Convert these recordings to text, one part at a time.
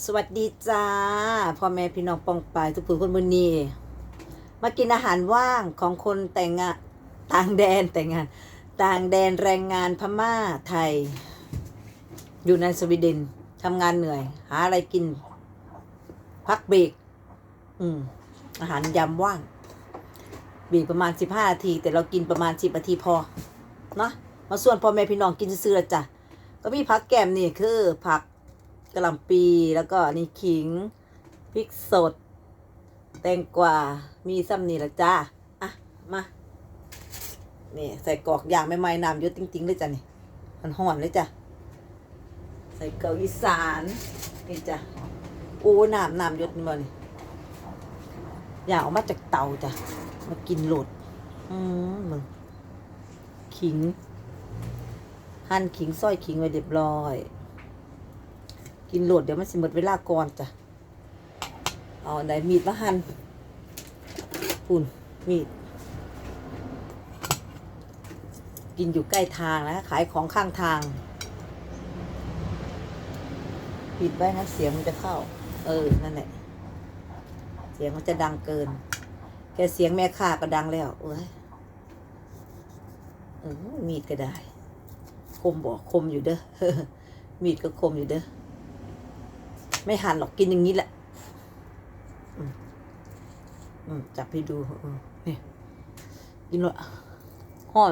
สวัสดีจ้าพ่อแม่พี่น้องปองปายทุกผู้คนมือนี้มากินอาหารว่างของคนแต่งงานต่างแดนแต่งงาน ต่างแดนแรงงานพม่าไทย อยู่ในสวีเดนทำงานเหนื่อย หาอะไรกิน พักเบรกอืมอาหารยำว่างเบรกประมาณสิบห้านาที แต่เรากินประมาณสิบนาทีพอเนาะมาส่วนพ่อแม่พี่น้องกินซื้อละจ้ะก็มีผักแกมนี่คือผัก กระหล่ำปีแล้วก็นี่ขิงพริกสด แตงกวามีซ้ำนี่ละจ้าอะมานี่ใส่กรอกอย่างไม่ไม้น้ำเยอะจริงๆเลยจ้ะนี่มันห่อนเลยจ้ะใส่เกลืออีสานนี่จ้ะโอ้น้ำน้ำยศนี่บ่นี่อย่างออกมาจากเตาจ้ะมากินโหลดอืมมึงขิง หั่นขิงซอยขิงไว้เรียบร้อย กินโหลดเดี๋ยวมันสิหมดเวลาก่อนจ้ะเอาไหนมีดมาหั่นปุ่นมีด กินอยู่ใกล้ทางนะ ขายของข้างทาง ปิดไว้นะเสียงมันจะเข้า เออ นั่นแหละ เสียงมันจะดังเกินแค่เสียงแม่ค้าก็ดังแล้ว เอ้ยเออมีดก็ได้ คมบอกคมอยู่เด้อ มีดก็คมอยู่เด้อ ไม่หั่นหรอกกินอย่างนี้แหละอืมอืมจับให้ดูนี่กินเลยห่อ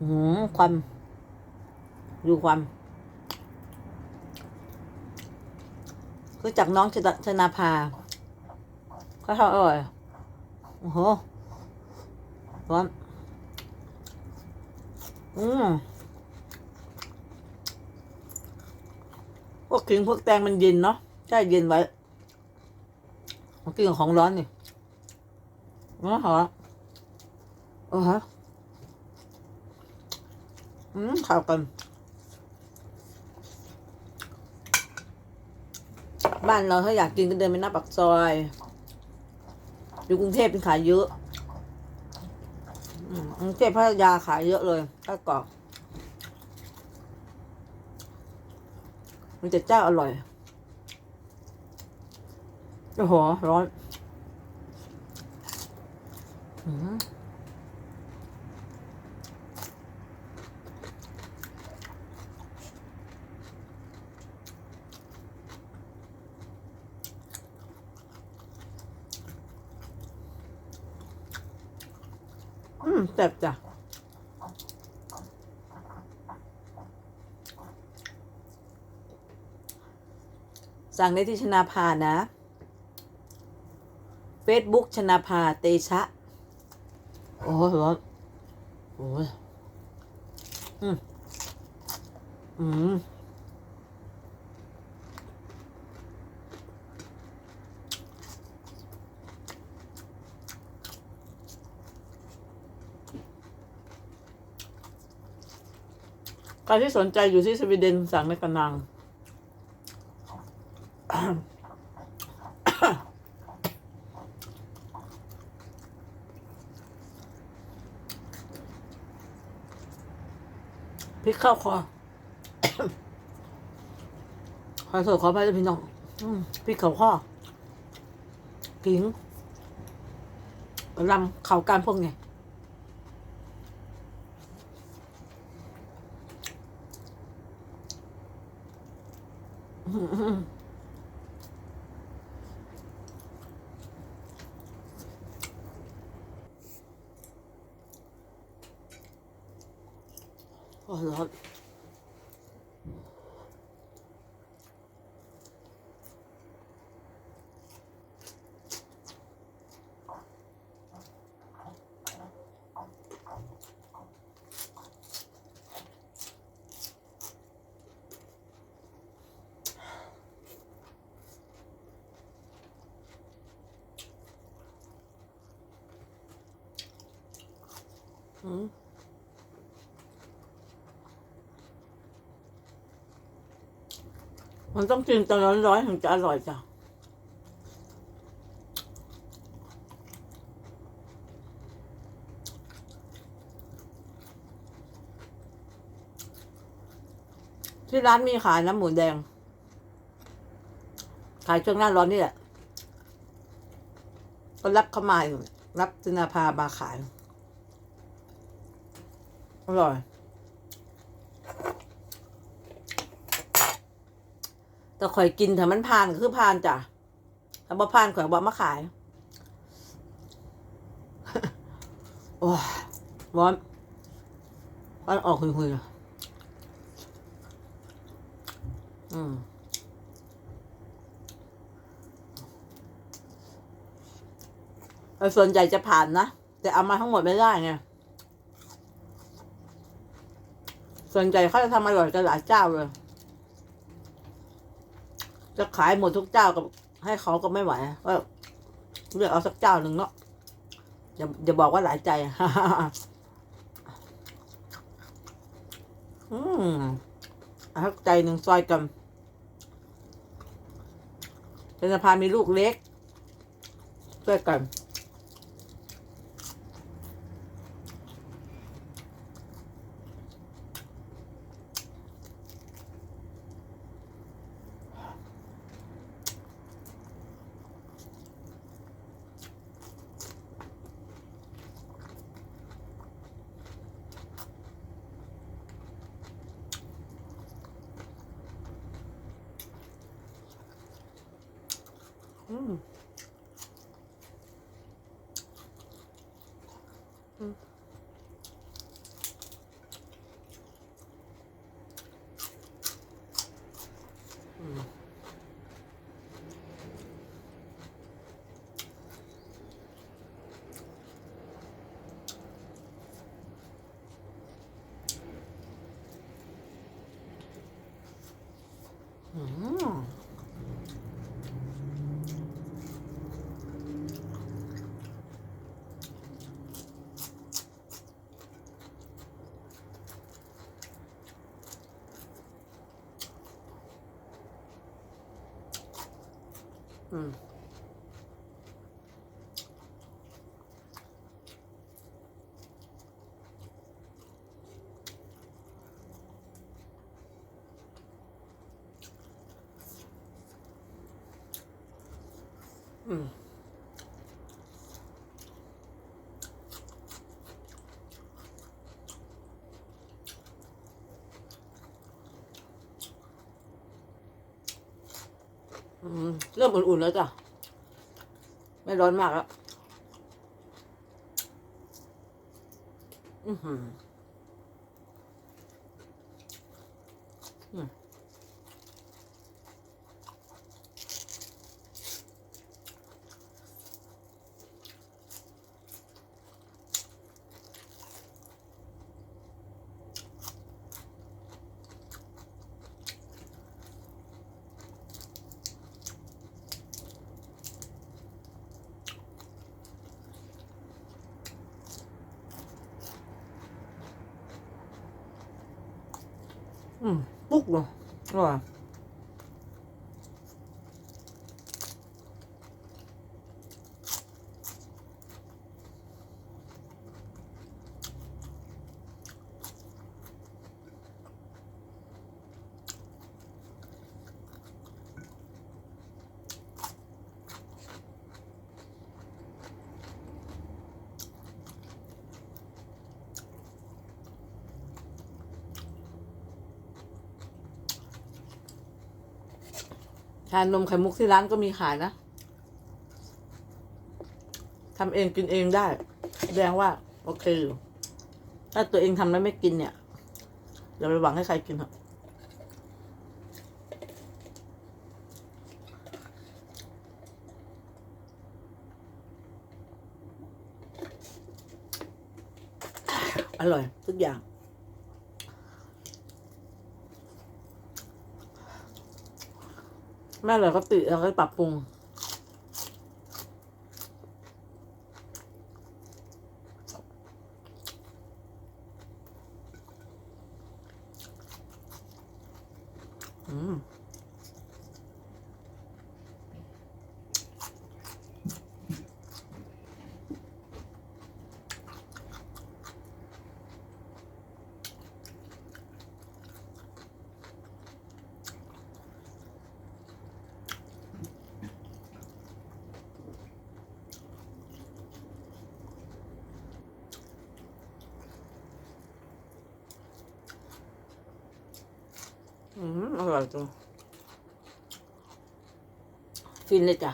หืมความดูความคือจากน้องชนะชนาภาก็ทอดอร่อยโอ้โหร้อนอืม พวกขิงพวกแตงมันเย็นเนาะใช่เย็นไว้มากินของร้อนนี่อ๋อเหรอเออฮะอืมเข้ากัน บ้านเราถ้าอยากกินก็เดินไปหน้าปากซอย อยู่กรุงเทพเป็นขายเยอะกรุงเทพพัทยาขายเยอะเลยข้าวกรอก มันจะเจ้าอร่อย โอ้โห ร้อนอืมอืมแซ่บจ้ะ สั่งได้ที่ชนาภานะ Facebook ชนาภาเตชะ โอ้ยร้อนโอ้ยอืมอืมใครที่สนใจอยู่ที่สวีเดนสั่งในกระนัง พ ริกเข้าคอขอโทษขอไปด้วยพี่น้องอืมพริกเข้าข้อกิงลำเข่าการพวกไงอืม โอ้ร้อนอื มันต้องกินตอนร้อนๆถึงจะอร่อยจ้ะที่ร้านมีขายน้ำหมูแดง ขายช่วงหน้าร้อนนี่แหละ ก็รับเข้ามาอยู่รับจินาภามาขาย อร่อย แต่ข่อยกินถ้ามันผ่านคือผ่านจ้ะถ้าบ่ผ่านข่อยบอกมาขายโอ้ยร้อนร้อนออกหุยๆเลยอืมแต่ส่วนใหญ่จะผ่านนะ แต่เอามาทั้งหมดไม่ได้ไงส่วนใหญ่เขาจะทำอร่อยกันหลายเจ้าเลย จะขายหมดทุกเจ้ากับให้เขาก็ไม่ไหวก็เลือกเอาสักเจ้าหนึ่งเนาะอย่าอย่าบอกว่าหลายใจอืมเอาสักใจหนึ่งซอยกันเป็นสะพานมีลูกเล็กช่วยกัน อืมอืมอืมอืม อืมอืมอืม เริ่มอุ่นๆแล้วจ้ะ ไม่ร้อนมากแล้วอือหืออืมปุ๊ก เลยอร่อานมไข่มุกที่ร้านก็มีขายนะทำเองกินเองได้ แสดงว่า โอเคอยู่ ถ้าตัวเองทำแล้วไม่กินเนี่ยอย่าไปหวังให้ใครกินเถอะอร่อย ทุกอย่าง แม่เลยก็ติเราก็ปรับปรุง อืม อ อร่อยจังฟินเลยจ้ะ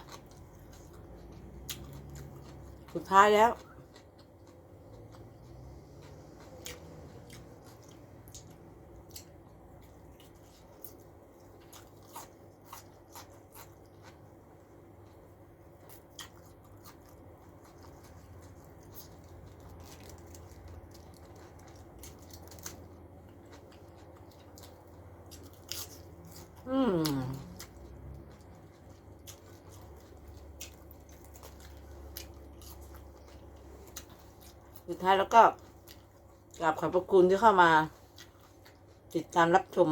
สุดท้ายแล้ว อืม สุดท้ายแล้วก็กราบขอบพระคุณที่เข้ามา ติดตามรับชม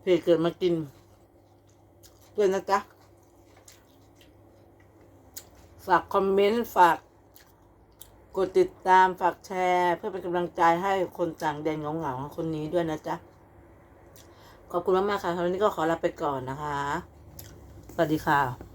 เพจเกิดมากินด้วยนะจ๊ะ ฝากคอมเมนต์ ฝากกดติดตามฝากแชร์ เพื่อเป็นกำลังใจให้คนต่างแดนเหงาๆคนนี้ด้วยนะจ๊ะ ขอบคุณมากๆค่ะวันนี้ก็ขอลาไปก่อนนะคะ สวัสดีค่ะ